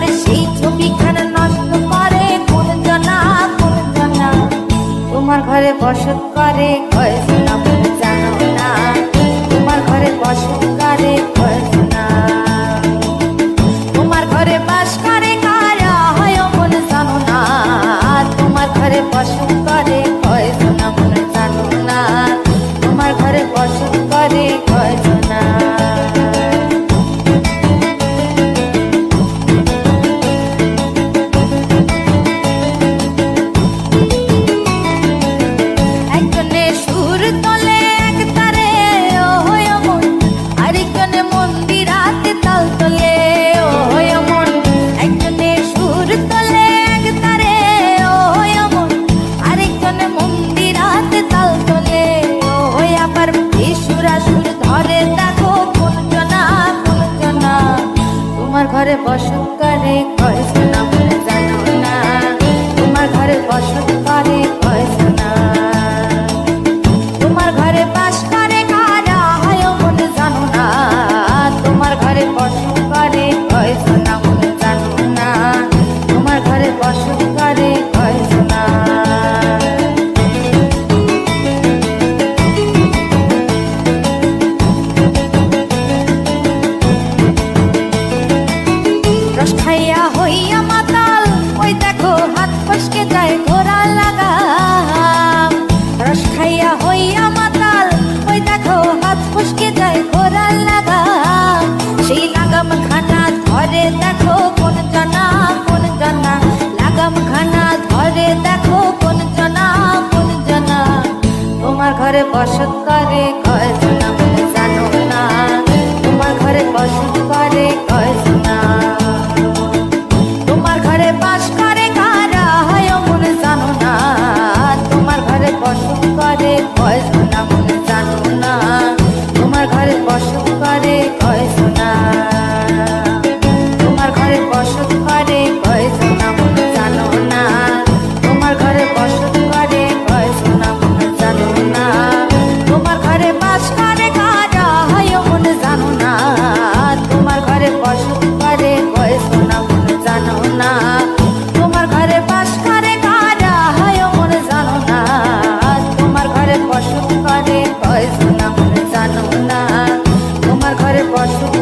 আর সেই ছবিখানা নষ্ট করে কোন জনা কোন জনা তোমার ঘরে বসত করে কয়েকজনা জানো না। তোমার ঘরে বসত করে কয়েকজনা তোমার ঘরে বাস করে কারা হয় মন জানো না। তোমার ঘরে বসত করে মনে জানো না। ঘরে বসত করে ঘরে শোনা দেখো কোন জনা কোন জনা। লাগাম খানা ধরে দেখো কোন জনা কোন জনা। তোমার ঘরে বসত করে কয় Pai, Pai, Pai.